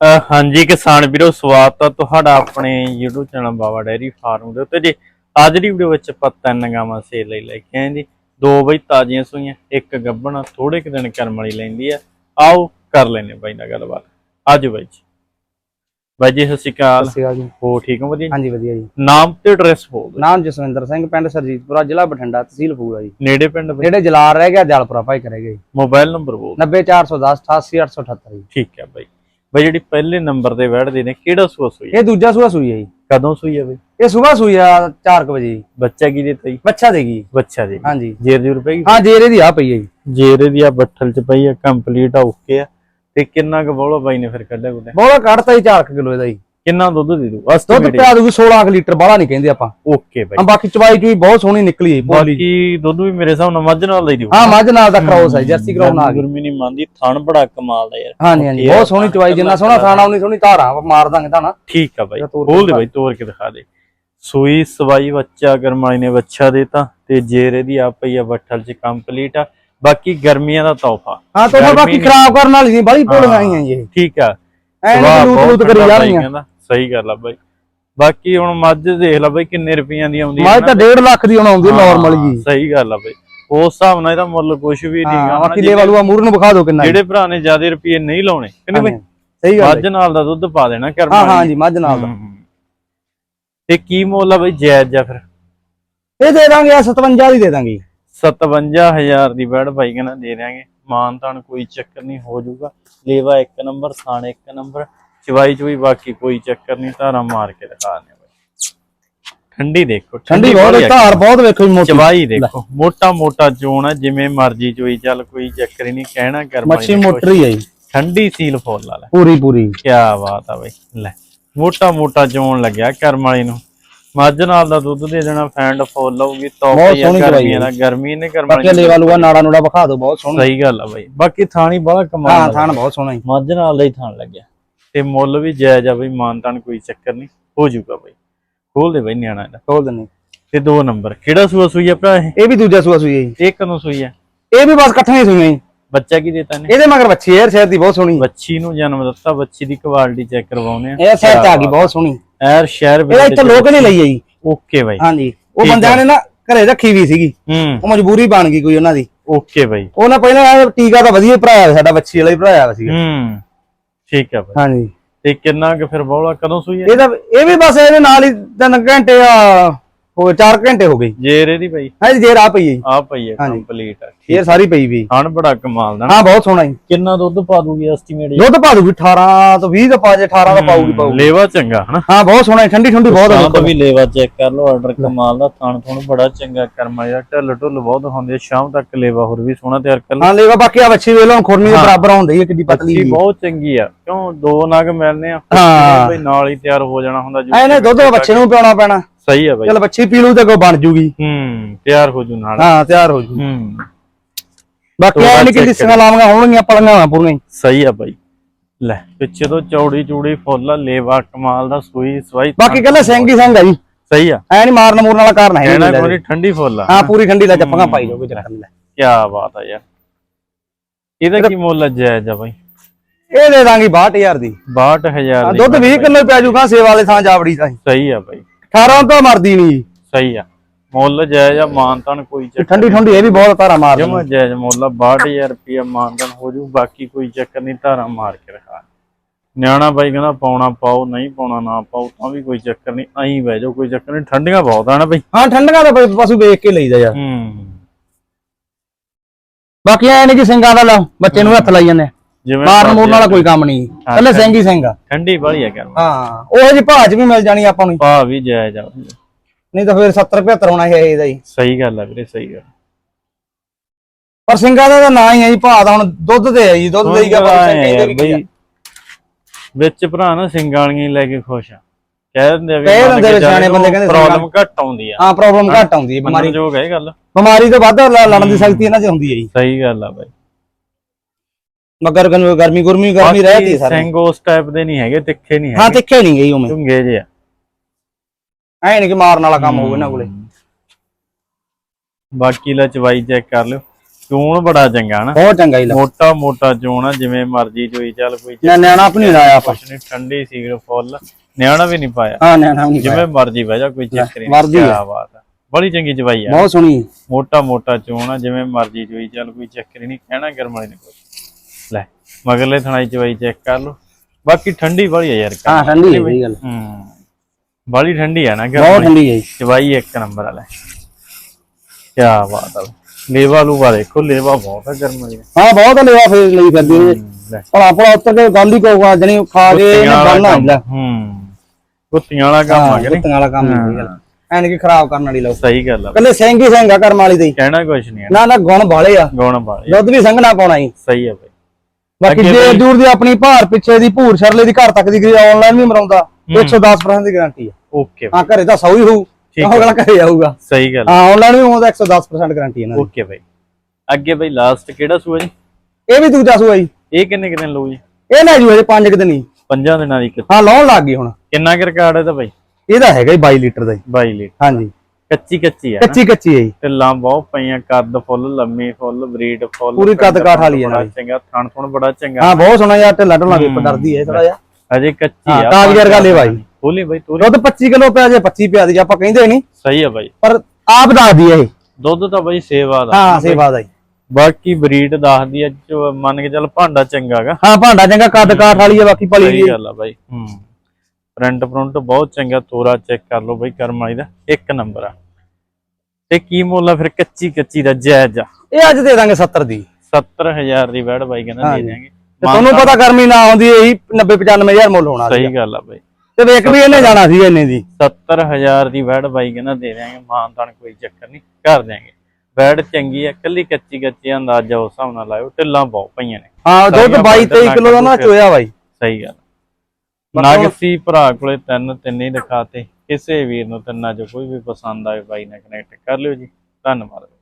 ਹਾਂਜੀ ਕਿਸਾਨ ਵੀਰੋ ਸਵਾਗਤ ਹੈ ਤੁਹਾਡਾ ਆਪਣੇ YouTube channel Baba dairy farm ਦੇ ਉੱਤੇ ਜੀ। ਅੱਜ ਦੀ ਵੀਡੀਓ ਵਿੱਚ ਆਪਾਂ ਤਿੰਨ ਗਾਵਾਂ ਸੇਲ ਲਈ ਲੈ ਕੇ ਆਏ ਜੀ। ਦੋ ਬਈ ਤਾਜ਼ੀਆਂ ਸੂਈਆਂ ਇੱਕ ਗੱਭਣ ਥੋੜੇ ਕੁ ਦਿਨ ਕਰਮ ਵਾਲੀ ਲੈਂਦੀ ਆ। ਆਓ ਕਰ ਲੈਨੇ ਬਾਈ ਨਾਲ ਗੱਲਬਾਤ। ਆਜੋ ਬਾਈ ਜੀ। ਬਾਈ ਜੀ ਸਤਿ ਸ਼੍ਰੀ ਅਕਾਲ। ਸਤਿ ਸ਼੍ਰੀ ਅਕਾਲ ਜੀ। ਹੋ ਠੀਕ ਹੋ ਵਧੀਆ? ਹਾਂਜੀ ਵਧੀਆ ਜੀ। ਨਾਮ ਤੇ ਐਡਰੈਸ ਬੋਲ ਦਿਓ। ਨਾਮ ਜਸਵਿੰਦਰ ਸਿੰਘ ਪਿੰਡ ਸਰਜੀਤਪੁਰਾ ਜ਼ਿਲ੍ਹਾ ਬਠਿੰਡਾ ਤਹਿਸੀਲ ਫੂਲਾ ਜੀ। ਨੇੜੇ ਪਿੰਡ ਜਿਹੜੇ ਜਲਾਰ ਰਹਿ ਗਿਆ ਜਲਪੁਰਾ ਭਾਈ ਕਰੇਗੇ ਜੀ ਮੋਬਾਈਲ ਨੰਬਰ ਬੋਲ 90410 88878 ਜੀ। ਠੀਕ ਹੈ ਬਾਈ। ਬਾਈ ਜਿਹੜੀ ਪਹਿਲੇ ਨੰਬਰ ਤੇ ਬੈਠਦੇ ਨੇ ਕਿਹੜਾ ਸੂਆ ਸੂਈ ਇਹ ਦੂਜਾ ਸੂਆ ਸੂਈ ਹੈ ਜੀ। ਕਦੋਂ ਸੂਈ ਹੈ ਬਾਈ? ਇਹ ਸਵੇਰ ਸੂਈ ਆ 4 ਵਜੇ ਜੀ। ਬੱਚਾ ਕੀ ਦਿੱਤਾ ਜੀ? ਬੱਚਾ ਦੇਗੀ ਬੱਚਾ ਜੀ ਹਾਂਜੀ। ਜੇਰ ਜੂਰ ਪਈ ਹਾਂ ਜੇਰੇ ਦੀ ਆ ਪਈ ਹੈ ਜੀ। ਜੇਰੇ ਦੀ ਆ ਬੱਠਲ ਚ ਪਈ ਆ ਕੰਪਲੀਟ ਆ ਓਕੇ ਆ। ਤੇ ਕਿੰਨਾ ਕੁ ਬੋਲਾ ਬਾਈ ਨੇ ਫਿਰ ਕੱਢਿਆ ਗੁੱਡੇ ਬੋਲਾ ਕੱਢਤਾ ਜੀ 4 ਕਿਲੋ ਇਹਦਾ ਜੀ। ਕਿੰਨਾ ਦੁੱਧ ਦੇ ਦੂ? ਦੁੱਧ ਐਸਟੀਮੇਟ ਪਿਆ ਦੂਗੀ 16 ਕੁ ਲੀਟਰ ਬਾਹਲਾ ਨਹੀਂ ਕਹਿੰਦੇ ਆਪਾਂ। ਓਕੇ ਬਾਈ। ਹਾਂ ਬਾਕੀ ਚਵਾਈ ਚੂਈ ਬਹੁਤ ਸੋਹਣੀ ਨਿਕਲੀ ਹੈ ਬੋਲੀ। ਬਾਕੀ ਦੁੱਧ ਵੀ ਮੇਰੇ ਹਿਸਾਬ ਨਾਲ ਮੱਝ ਨਾਲ ਦਾ ਹੀ ਦਿਓ। ਹਾਂ ਮੱਝ ਨਾਲ ਦਾ ਕ੍ਰੋਸ ਹੈ ਜਰਸੀ ਕ੍ਰੋਸ ਨਾਲ ਆ ਗਈ। ਗੁਰਮੀ ਨਹੀਂ ਮੰਨਦੀ ਥਣ ਬੜਾ ਕਮਾਲ ਦਾ ਯਾਰ। ਹਾਂਜੀ ਹਾਂਜੀ ਬਹੁਤ ਸੋਹਣੀ ਚਵਾਈ ਜਿੰਨਾ ਸੋਹਣਾ ਥਾਣਾ ਉਨੀ ਸੋਹਣੀ ਧਾਰਾਂ ਆਪਾਂ ਮਾਰ ਦਾਂਗੇ ਧਾਣਾ। ਠੀਕ ਆ ਬਾਈ। ਤੋਰ ਕੇ ਖੋਲ ਦੇ ਬਾਈ ਤੋਰ ਕੇ ਦਿਖਾ ਦੇ। ਸੂਈ ਸਵਾਈ ਬੱਚਾ ਗਰਮਾਈ ਨੇ ਬੱਚਾ ਦੇਤਾ ਤੇ ਜੇਰੇ ਦੀ ਆ ਪਈ ਆ ਬੱਠਲ ਚ ਕੰਪਲੀਟ ਆ। ਬਾਕੀ ਗਰਮੀਆਂ ਦਾ ਤੋਹਫਾ। ਹਾਂ ਤਾਂ ਬਾਕੀ ਖਰਾਬ ਕਰਨ ਵਾਲੀ ਨਹੀਂ ਬੜੀ ਪੋਲੀਆਂ ਆਈਆਂ ਜੀ ਇਹ। ਠੀਕ ਆ। ਐਂ ਸੁਭਾਅ ਲੂਤ ਬਹੁਤ ਲੂਤ ਕਰੀ ਠੰਡਾ ਜਾ ਬਾਈ ਰਹੀਆਂ। ਕਹਿੰਦਾ, ਸਹੀ ਗੱਲ ਆ ਬਾਈ। ਬਾਕੀ ਹੁਣ ਮੱਝ ਦੇਖ ਲੈ ਬਾਈ ਕਿੰਨੇ ਰੁਪਈਆਂ ਦੀ ਆਉਂਦੀ ਮੱਝ ਤਾਂ 1.5 ਲੱਖ ਦੀ ਹੁਣ ਆਉਂਦੀ ਨਾਰਮਲ ਜੀ। ਸਹੀ ਗੱਲ ਆ ਬਾਈ। ਉਸ ਹਿਸਾਬ ਨਾਲ ਇਹਦਾ ਮੁੱਲ ਕੁਝ ਵੀ ਹਾਂ ਨਹੀਂਗਾ ਬਾਕੀ ਲੈ ਵਾਲੂਆ ਮੂਰ ਨੂੰ ਵਿਖਾ ਦਿਓ ਕਿੰਨਾ ਜਿਹੜੇ ਭਰਾ ਨੇ ਜ਼ਿਆਦਾ ਰੁਪਏ ਨਹੀਂ ਲਾਉਣੇ ਕਹਿੰਦੇ ਬਾਈ ਸਹੀ ਗੱਲ ਮੱਝ ਨਾਲ ਦਾ ਦੁੱਧ ਪਾ ਦੇਣਾ ਕਰਮ ਹਾਂ ਹਾਂ ਜੀ ਮੱਝ ਨਾਲ ਦਾ। ਤੇ ਕੀ ਮੁੱਲ ਆ ਬਾਈ ਜਾਇਜ਼ ਜਾਂ ਫਿਰ? ਇਹ ਦੇ ਦਾਂਗੇ ਆ 57 ਦੀ ਦੇ ਦਾਂਗੇ। 57000 ਦੀ ਬੈਡ ਬਾਈ ਕਹਿੰਦਾ ਦੇ ਦਿਆਂਗੇ। ਮਾਨ ਤਾਨ ਕੋਈ ਚੱਕਰ ਨਹੀਂ ਹੋ ਜਾਊਗਾ। ਲੇਵਾ ਇੱਕ ਨੰਬਰ ਥਾਣ ਇੱਕ ਨੰਬਰ। ਚਵਾਈ ਚੁਈ ਬਾਕੀ ਕੋਈ ਚੱਕਰ ਨਹੀਂ ਧਾਰਾ ਮਾਰ ਕੇ ਦਿਖਾ ਦੇ ਬਾਈ। ਠੰਡੀ ਦੇਖੋ ਠੰਡੀ ਬਹੁਤ। ਧਾਰ ਬਹੁਤ ਵੇਖੋ ਜੀ ਮੋਟੀ। ਚਵਾਈ ਦੇਖੋ ਮੋਟਾ ਮੋਟਾ ਚੋਣ ਆ ਜਿਵੇਂ ਮਰਜ਼ੀ ਚੋਈ ਚੱਲ ਕੋਈ ਚੱਕਰ ਹੀ ਨਹੀਂ ਕਹਿਣਾ ਕਰ ਮੱਛੀ ਮੋਟਰੀ ਹੈ ਜੀ। ਠੰਡੀ ਸੀਲ ਫੁੱਲ ਵਾਲਾ। ਪੂਰੀ ਪੂਰੀ। ਕੀ ਬਾਤ ਆ ਬਈ ਲੈ ਮੋਟਾ ਮੋਟਾ ਚੋਣ ਲੱਗਿਆ ਕਰਮ ਵਾਲੀ ਨੂੰ। ਮੱਝ ਨਾਲ ਦਾ ਦੁੱਧ ਦੇ ਦੇਣਾ ਫੈਂਡ ਫੁੱਲ ਤੋਪ ਸੋਹਣੀ ਗਰਮੀਆਂ ਦਾ ਗਰਮੀ ਨੇ ਕਰਮ ਬਾਕੀ ਵਾਲੀ। ਲੈ ਵਾਲੂਆ ਨਾੜਾ ਨੂੜਾ ਵਿਖਾ ਦਿਓ ਬਹੁਤ ਸੋਹਣਾ। ਸਹੀ ਗੱਲ ਆ ਬਈ ਬਾਕੀ ਥਾਣੀ ਬੜਾ ਹਾਂ ਕਮਾਲ ਦਾ ਥਾਣ ਬਹੁਤ ਸੋਹਣਾ ਜੀ। ਮੱਝ ਨਾਲ ਦਾ ਹੀ ਥਾਣ ਲੱਗਿਆ। ਤੇ ਮੁੱਲ ਵੀ ਜਾਇਜ਼ ਆ ਬਈ ਮਾਨ ਤਾਨ ਕੋਈ ਚੱਕਰ ਨਹੀਂ ਹੋ ਜਾਊਗਾ ਬਈ। ਖੋਲ ਦੇ ਬਈ ਨਿਆਣਾ ਇਹਦਾ। ਖੋਲ ਦਿੰਨੇ ਤੇ ਦੋ ਨੰਬਰ ਕਿਹੜਾ ਸੂਆ ਸੂਈ ਆ ਭਰਾ ਇਹ? ਇਹ ਵੀ ਦੂਜਾ ਸੂਆ ਸੂਈ ਹੈ ਜੀ। ਇਹ ਕਦੋਂ ਸੂਈ ਆ? ਇਹ ਵੀ ਬਸ ਇਕੱਠੀਆਂ ਹੀ ਸੂਈਆਂ ਜੀ। ਬੱਚਾ ਕੀ ਦਿੱਤਾ ਨੇ ਇਹਦੇ ਮਗਰ ਬੱਚੀ ਹੈ ਸ਼ਹਿਰ ਦੀ ਬਹੁਤ ਸੋਹਣੀ। ਬੱਚੀ ਨੂੰ ਜਨਮ ਦਿੱਤਾ ਬੱਚੀ ਦੀ ਕੁਆਲਿਟੀ ਚੈੱਕ ਕਰਵਾਉਨੇ ਆ। ਇਹ ਸ਼ਹਿਰ ਚ ਆ ਗਈ ਬਹੁਤ ਸੋਹਣੀ। ਐਰ ਸ਼ਹਿਰ ਇਹਦਾ ਇੱਥੇ ਲੋਕ ਨਹੀਂ ਲਈ ਹੈ ਜੀ ਓਕੇ ਬਾਈ। ਹਾਂਜੀ। ਉਹ ਬੰਦਿਆਂ ਨੇ ਨਾ ਘਰੇ ਰੱਖੀ ਵੀ ਸੀਗੀ। ਉਹ ਮਜਬੂਰੀ ਬਣ ਗਈ ਕੋਈ ਉਹਨਾਂ ਦੀ। ਓਕੇ ਬਾਈ। ਉਹ ਨਾ ਪਹਿਲਾਂ ਇਹ ਟੀਕਾ ਤਾਂ ਵਧੀਆ ਭਰਾਇਆ ਸਾਡਾ ਬੱਚੀ ਵਾਲਾ ਹੀ ਭਰਾਇਆ ਸੀ ਹੂੰ। ਠੀਕ ਆ ਬਾਈ। ਹਾਂਜੀ। ਤੇ ਕਿੰਨਾ ਕੁ ਫਿਰ ਬੌਲਾ ਕਦੋਂ ਸੂਈ ਆ ਇਹ ਤਾਂ ਇਹ ਵੀ ਬਸ ਇਹਦੇ ਨਾਲ ਹੀ ਤਿੰਨ ਘੰਟੇ ਆ। ਹੋ ਗਏ 4 ਘੰਟੇ ਹੋ ਗਏ। ਜੇਰ ਇਹਦੀ ਬਾਈ ਹਾਂ ਜੀ ਜੇਰ ਆ ਪਈ ਹੈ ਜੀ। ਆ ਪਈ ਹੈ। ਕੰਪਲੀਟ ਆ ਜੇਰ ਸਾਰੀ ਪਈ ਵੀ। ਹਣ ਬੜਾ ਕਮਾਲ ਦਾ। ਹਾਂ ਬਹੁਤ ਸੋਹਣਾ ਜੀ। ਕਿੰਨਾ ਦੁੱਧ ਪਾ ਦੂਗੀ ਐਸਟੀਮੇਟ ਦੁੱਧ ਪਾ ਦੂਗੀ 18 ਤੋਂ 20 ਦਾ ਪਾ ਜੇ 18 ਦਾ ਪਾਊਗੀ ਪਾਊਗੀ। ਲੇਵਾ ਚੰਗਾ ਹਨਾ? ਹਾਂ ਬਹੁਤ ਸੋਹਣਾ ਜੀ, ਠੰਡੀ ਠੰਡੀ ਬਹੁਤ ਹੈ ਵੀ ਲੇਵਾ ਚੈੱਕ ਕਰ ਲਓ ਆਰਡਰ ਕਮਾਲ ਦਾ ਥਣ ਥਣ ਬੜਾ ਚੰਗਾ ਕਰਮਾ ਯਾਰ ਢਿੱਲ ਢੁੱਲ ਬਹੁਤ ਹੁੰਦੇ ਸ਼ਾਮ ਤੱਕ ਲੇਵਾ ਹੋਰ ਵੀ ਸੋਹਣਾ ਤਿਆਰ ਕਰ ਲਓ। ਹਾਂ ਲੈਵਾ ਬਾਕੀ ਆ ਬੱਚੀ ਵੇਲੋਂ ਖੁਰਨੀ ਦੇ ਬਰਾਬਰ ਹੁੰਦੀ ਹੈ ਕਿੱਡੀ ਪਤਲੀ ਜੀ। ਬਹੁਤ ਚੰਗੀ ਆ। ਕਿਉਂ? ਦੋ ਨਗ ਮਿਲਨੇ ਆ ਹਾਂ। ਬਈ ਨਾਲ ਹੀ ਤਿਆਰ ਹੋ ਜਾਣਾ ਹੁੰਦਾ ਜੀ ਐਨੇ ਦੁੱਧ ਬੱਚੇ ਨੂੰ ਪਿਆਉਣਾ ਪੈਣਾ। ਸਹੀ ਆ ਬਾਈ। ਚਲ ਬੱਚੀ ਪੀ ਲੂ ਤੇ ਕੋ ਬਣ ਜੂਗੀ। ਹੂੰ ਤਿਆਰ ਹੋ ਜੂ ਨਾਲ। ਹਾਂ ਤਿਆਰ ਹੋ ਜੂ। ਹੂੰ। ਬਾਕੀ ਐ ਨਹੀਂ ਕਿ ਲਿਸੀਆਂ ਲਾਵਾਂਗਾ ਹੋਣਗੀਆਂ ਪਲੀਆਂ ਪੂਰੀਆਂ। ਸਹੀ ਆ ਬਾਈ। ਲੈ ਪਿੱਛੇ ਤੋਂ ਚੌੜੀ ਚੂੜੀ ਫੁੱਲ ਆ, ਲੇਵਾ ਕਮਾਲ ਦਾ ਸੂਈ ਸਵਾਈ ਬਾਕੀ ਕਹਿੰਦਾ ਸਿੰਘ ਹੀ ਸਿੰਘ ਆ ਜੀ। ਸਹੀ ਆ। ਐ ਨਹੀਂ ਮਾਰਨ ਮੂਰਨ ਵਾਲਾ ਕਾਰਨ ਹੈ ਹੀ ਕਹਿਣਾ ਨਹੀਂ ਕੋਈ ਨੀ, ਠੰਡੀ ਫੁੱਲ ਆ। ਹਾਂ ਪੂਰੀ ਠੰਡੀ ਦਾ ਚੱਪਾਂ ਪਾਈ ਜਾਓ ਕੋਈ ਚੱਕਰ ਨਹੀਂ ਕੀ ਬਾਤ ਆ ਯਾਰ। ਇਹਦਾ ਕੀ ਮੁੱਲ ਆ ਜਾਇਜ਼ ਆ ਬਾਈ? ਇਹ ਦੇ ਦਾਂਗੀ 62000 ਦੀ। 62000 ਆ ਦੀ ਦੁੱਧ 20 ਕਿਲੋ ਪੈ ਜੂਗਾ ਸੇਵਾ ਵਾਲੇ ਥਾਂ ਜਾਵੜੀ ਤਾਂ ਸਹੀ ਆ ਬਾਈ। 18 ਤੋਂ ਮਰਦੀ ਨਹੀਂ ਸਹੀ ਆ। ਮੁੱਲ ਜਾਇਜ਼ ਆ ਮਾਨਤਨ ਕੋਈ ਚੱਕਰ ਠੰਡੀ ਠੰਡੀ ਇਹ ਵੀ ਬਹੁਤ ਧਾਰਾ ਮਾਰ ਜਮਾ ਜਾਇਜ਼ ਮੁੱਲ ਆ 62000 ਰੁਪਇਆ ਮਾਨਤਨ ਹੋ ਜੂ ਬਾਕੀ ਕੋਈ ਚੱਕਰ ਨਹੀਂ ਧਾਰਾ ਮਾਰ ਕੇ ਰਖਾ। ਨਿਆਣਾ ਬਾਈ ਕਹਿੰਦਾ ਪਾਉਣਾ ਪਾਓ ਨਹੀਂ ਪਾਉਣਾ ਨਾ ਪਾਓ ਤਾਂ ਵੀ ਕੋਈ ਚੱਕਰ ਨਹੀਂ ਐਂ ਬਹਿ ਜਾਓ ਕੋਈ ਚੱਕਰ ਨਹੀਂ। ਠੰਡੀਆਂ ਬਹੁਤ ਆ ਨਾ ਬਾਈ। ਹਾਂ ਠੰਡੀਆਂ ਦਾ ਪ- ਪਸ਼ੂ ਵੇਖ ਕੇ ਲਈਦਾ ਯਾਰ। ਹੂੰ। ਬਾਕੀ ਐ ਨਹੀਂ ਕਿ ਸਿੰਘਾਂ ਦਾ ਲਾ ਬੱਚੇ ਨੂੰ ਹੱਥ ਲਾਈ ਜਾਂਦੇ। ਜਿਵੇਂ ਮਾਰਨ ਮੂਰਨ ਵਾਲਾ ਕੋਈ ਕੰਮ ਨਹੀਂ। ਕੱਲੇ ਸਿੰਘ ਹੀ ਸਿੰਘ ਆ। ਠੰਡੀ ਵਾਲੀ ਆ ਕਰ ਹਾਂ ਉਹ ਜੀ ਭਾਜ ਵੀ ਮਿਲ ਜਾਣੀ ਆਪਾਂ ਨੂੰ ਭਾ ਵੀ ਜਾਇਜ਼ ਆ। ਨਹੀਂ ਤਾਂ ਫਿਰ 70 75 ਹੋਣਾ ਹੈ ਇਹਦਾ ਹੀ। ਸਹੀ ਗੱਲ ਆ ਵੀਰੇ ਸਹੀ ਗੱਲ। ਪਰ ਸਿੰਘਾਂ ਦਾ ਤਾਂ ਨਾਂ ਹੀ ਹੈ ਜੀ ਭਾਅ ਦਾ ਹੁਣ ਦੁੱਧ ਤੇ ਹੈ ਜੀ ਦੁੱਧ ਦੇ ਹੀ ਗਾ ਪਰ ਸਿੰਘ ਕਹਿੰਦੇ ਵੀ ਕੀ ਆ। ਬਈ ਵਿੱਚ ਭਰਾ ਨਾ ਹੀ ਲੈ ਕੇ ਖੁਸ਼ ਆ। ਕਹਿ ਦਿੰਦੇ ਆ ਵੀ ਕਹਿ ਦਿੰਦੇ ਸਿਆਣੇ ਬੰਦੇ ਕਹਿੰਦੇ ਪ੍ਰੋਬਲਮ ਘੱਟ ਆਉਂਦੀ ਆ। ਹਾਂ ਪ੍ਰੋਬਲਮ ਘੱਟ ਆਉਂਦੀ ਹੈ ਬਿਮਾਰੀ ਮੰਨਣ ਯੋਗ ਹੈ ਇਹ ਗੱਲ। ਬਿਮਾਰੀ ਤੋਂ ਵੱਧ ਲ- ਲੜਨ ਦੀ ਸ਼ਕਤੀ ਇਹਨਾਂ 'ਚ ਹੁੰਦੀ ਹੈ ਜੀ। ਸਹੀ ਗੱਲ ਆ ਬਾਈ। ਮਗਰ ਗਰਮੀ ਗਰਮੀ ਗੁਰਮੀ ਗਰਮੀ ਰਹਿਤੀ ਬਾਕੀ ਸਾਰੇ। ਸਿੰਘ ਉਸ ਟਾਈਪ ਦੇ ਨਹੀਂ ਹੈਗੇ ਤਿੱਖੇ ਨਹੀਂ ਹਾਂ ਹੈਗੇ। ਤਿੱਖੇ ਨਹੀਂ ਗਈ ਉਵੇਂ। ਢੁੰਗੇ ਜੇ ਆ। ਐ ਨਹੀਂ ਕਿ ਮਾਰਨ ਵਾਲਾ ਕੰਮ ਹੋਵੇ ਇਹਨਾਂ ਕੋਲੇ। ਬਾਕੀ ਲੈ ਚਵਾਈ ਚੈੱਕ ਕਰ ਲਿਓ। ਚੋਣ ਬੜਾ ਚੰਗਾ ਨਾ। ਬਹੁਤ ਚੰਗਾ ਹੀ ਲੱਗਾ ਮੋਟਾ ਮੋਟਾ ਚੋਣ ਆ ਜਿਵੇਂ ਮਰਜ਼ੀ ਜੋਈ ਚੱਲ ਕੋਈ ਨਾ ਨਿਆਣਾ ਆਪਣੀ ਲਾਇਆ ਆਪਾਂ। ਕੁਛ ਨਹੀਂ ਠੰਡੀ ਸੀ ਫੁੱਲ। ਨਿਆਣਾ ਵੀ ਨਹੀਂ ਪਾਇਆ। ਹਾਂ ਨਿਆਣਾ ਵੀ ਨਹੀਂ ਜਿਵੇਂ ਮਰਜ਼ੀ ਬਹਿ ਜਾ ਕੋਈ ਚੱਕਰ ਨਹੀਂ। ਮਰਜ਼ੀ ਕਿਆ ਆ। ਬਾਤ ਆ। ਬੜੀ ਚੰਗੀ ਜਵਾਈ ਆ। ਬਹੁਤ ਸੋਹਣੀ। ਮੋਟਾ ਮੋਟਾ ਚੋਣ ਆ ਜਿਵੇਂ ਮਰਜ਼ੀ ਜੋਈ ਚੱਲ ਕੋਈ ਚੱਕਰ ਨਹੀਂ। ਕਹਿਣਾ ਕਰਮ ਵਾਲੇ ਨੇ ਕੁਛ ਲੈ ਮਗਰਲੇ ਥਣਾਈ ਜਵਾਈ ਚੈੱਕ ਕਰ ਲਓ। ਬਾਕੀ ਠੰਡੀ ਬੜੀ ਆ ਯਾਰ ਹਾਂ ਠੰਡੀ ਹੈ ਸਹੀ ਗੱਲ। ਹੂੰ। ਬੜੀ ਠੰਡੀ ਆ ਨਾ ਬਹੁਤ ਠੰਡੀ ਹੈ ਜੀ। ਜਵਾਈ ਇੱਕ ਨੰਬਰ ਵਾਲਾ ਕੀ ਬਾਤ ਆ। ਲੇਵਾ ਲੂਵਾ ਦੇਖੋ ਲੇਵਾ ਬਹੁਤ ਆ ਗਰਮ ਵਾਲੀ। ਹਾਂ ਬਹੁਤ ਲੈਵਾ ਫੇਰ ਲਈ ਫਿਰਦੀ ਲੈ। ਭਲਾ ਭਲਾ ਉੱਤਰ ਕੇ ਗੱਲ ਹੀ ਕੋਈ ਜਣੀ ਖਾ ਕੇ ਇਹਨੇ ਗੁੱਤੀਆਂ ਵਾਲਾ ਬੰਨਾ ਕੰਮ। ਲੈ ਹੂੰ। ਗੁੱਤੀਆਂ ਵਾਲਾ ਕੰਮ ਆ ਗਿਆ ਕੁੱਤਿਆਂ ਵਾਲਾ ਕੰਮ ਨਹੀਂ ਗੱਲ। ਐਨ ਕਿ ਖਰਾਬ ਕਰਨ ਵਾਲੀ ਲਓ। ਸਹੀ ਗੱਲ ਆ। ਕੱਲੇ ਸਿੰਘ ਹੀ ਸਿੰਘ ਆ ਕਰਮ ਵਾਲੀ ਦੇ ਕਹਿਣਾ ਕੁਛ ਨਹੀਂ ਨਾ ਨਾ ਗੁਣ ਵਾਲੇ ਆ। ਗਾਉਣ ਵਾਲੇ ਦੁੱਧ ਵੀ ਸੰਘਣਾ ਪਾਉਣਾ ਜੀ। ਸਹੀ ਆ ਬਈ। ਬਾਕੀ ਅੱਗੇ ਜੇ ਦੂਰ ਦੀ ਆਪਣੀ ਭਾਰ ਪਿੱਛੇ ਦੀ ਭੂਰ ਸ਼ਰਲੇ ਦੀ ਘਰ ਤੱਕ ਦੀ ਆਨਲਾਈਨ ਵੀ ਮਰਾਉਂਦਾ 110% ਦੀ ਗਾਰੰਟੀ ਆ। ਓਕੇ ਹਾਂ ਘਰੇ ਤਾਂ 100 ਹੀ ਹੋਊ ਠੀਕ ਉਹ ਅਗਲਾ ਘਰੇ ਆਊਗਾ। ਸਹੀ ਗੱਲ ਹਾਂ। ਆਨਲਾਈਨ ਵੀ ਹੁੰਦਾ 110% ਗਾਰੰਟੀ ਇਹਨਾਂ ਦੀ। ਓਕੇ ਬਈ। ਅੱਗੇ ਬਈ ਲਾਸਟ ਕਿਹੜਾ ਸੂਆ ਜੀ? ਇਹ ਵੀ ਦੂਜਾ ਸੂਆ ਜੀ। ਇਹ ਕਿੰਨੇ ਕਿੰਨੇ ਲਊ ਜੀ? ਇਹ ਨਾ ਜੀ ਹਜੇ 5 ਦਿਨ ਹੀ। ਪੰਜਾਂ ਦਿਨਾਂ ਦੀ ਹਾਂ ਲਾਉਣ ਲੱਗ ਗਈ ਹੁਣ। ਕਿੰਨਾ ਕੁ ਰਿਕਾਰਡ ਹੈ ਤਾਂ ਬਈ? ਇਹਦਾ ਹੈਗਾ ਜੀ 22 ਲੀਟਰ ਦਾ ਜੀ। 22 ਲੀਟਰ। ਹਾਂਜੀ। ਕੱਚੀ ਕੱਚੀ ਨਾ। ਕੱਚੀ ਕੱਚੀ ਹੈ ਜੀ। ਢਿੱਲਾਂ ਬਹੁਤ ਪਈਆਂ ਕੱਦ ਫੁੱਲ ਲੰਮੀ ਫੁੱਲ ਬਰੀਡ ਫੁੱਲ ਪੂਰੀ ਕੱਦ ਕਾਠ ਵਾਲੀ ਨਾਲੇ। ਚੰਗਾ ਥਣ ਥਣ ਬੜਾ ਚੰਗਾ। ਹਾਂ ਬਹੁਤ ਸੋਹਣਾ ਯਾਰ ਢਿੱਲਾ ਢੁੱਲਾ ਵੀ ਡਰਦੀ ਹੈ ਥੋੜਾ ਜਿਹਾ। ਅਜੇ ਕੱਚੀ ਹਾਂ, ਆ ਤਾਜ ਵਰਗਾ ਲੇਵਾ ਜੀ। ਖੋਲੀ ਬਈ ਤੋਰੀ ਦੁੱਧ 25 ਕਿਲੋ ਪਿਆ ਜੇ 25 ਪਿਆ ਦੀ ਆਪਾਂ ਕਹਿੰਦੇ ਨਹੀਂ। ਸਹੀ ਆ ਬਾਈ। ਪਰ ਆਪ ਦੱਸਦੀ ਹੈ ਇਹ। ਦੁੱਧ ਤਾਂ ਬਈ ਸੇਵਾ ਦਾ। ਹਾਂ ਸੇਵਾ ਦਾ ਜੀ ਬਾਕੀ ਬਰੀਡ ਦੱਸਦੀ ਜੋ ਮੰਨ ਕੇ ਚੱਲ ਭਾਂਡਾ ਚੰਗਾਗਾ ਹਾਂ ਭਾਂਡਾ ਚੰਗਾ ਕੱਦ ਕਾਠ ਵਾਲੀ ਹੈ ਬਾਕੀ ਪਲੀ ਸਹੀ ਗੱਲ ਆ ਬਾਈ। ਹੂੰ। ਫਰੰਟ ਫਰੰਟ ਬਹੁਤ ਚੰਗਾ ਤੋਰਾ ਚੈੱਕ ਕਰ ਲਓ ਬਾਈ ਕਰਮ ਵਾਲੀ ਦਾ ਇੱਕ ਨੰਬਰ ਆ। ਤੇ ਕੀ ਮੁੱਲ ਆ ਫਿਰ ਕੱਚੀ ਕੱਚੀ ਦਾ ਜਾਇਜ਼ ਆ? ਇਹ ਅੱਜ ਦੇ ਦਾਂਗੇ 70 ਦੀ। 70000 ਦੀ ਵੈੜ ਬਾਈ ਕਹਿੰਦਾ ਦੇ ਦਿਆਂਗੇ। ਤੇ ਤੁਹਾਨੂੰ ਪਤਾ ਗਰਮੀ ਨਾ ਆਉਂਦੀ ਇਹੀ 90 95000 ਮੁੱਲ ਹੋਣਾ ਸੀ ਸਹੀ ਗੱਲ ਆ ਬਾਈ। ਤੇ ਵੇਖ ਵੀ ਇਹਨੇ ਜਾਣਾ ਸੀ ਇੰਨੇ ਦੀ। 70000 ਦੀ ਵੈੜ ਬਾਈ ਕਹਿੰਦਾ ਦੇ ਦਿਆਂਗੇ ਮਾਨ ਤਾਨ ਕੋਈ ਚੱਕਰ ਨਹੀਂ ਕਰ ਦਿਆਂਗੇ। ਵੈੜ ਚੰਗੀ ਆ ਕੱਲੀ ਕੱਚੀ ਕੱਚੀ ਅੰਦਾਜ਼ਾ ਉਸ ਹਿਸਾਬ ਨਾਲ ਲਾਇਓ ਢਿੱਲਾਂ ਬਹੁਤ ਪਈਆਂ ਨੇ। ਹਾਂ ਦੁੱਧ 22 23 ਕਿਲੋ ਦਾ ਨਾ ਚੋਇਆ ਬਾਈ। ਸਹੀ ਗੱਲ ਨਗਸੀ ਭਰਾ ਕੋਲੇ ਤਿੰਨ ਤਿੰਨ ਹੀ ਦਿਖਾਤੇ ਕਿਸੇ ਵੀਰ ਨੂੰ ਤਿੰਨਾਂ ਚੋਂ ਕੋਈ ਵੀ ਪਸੰਦ ਆਏ ਬਾਈ ਨਾਲ ਕਨੈਕਟ ਕਰ ਲਿਓ ਜੀ। ਧੰਨਵਾਦ।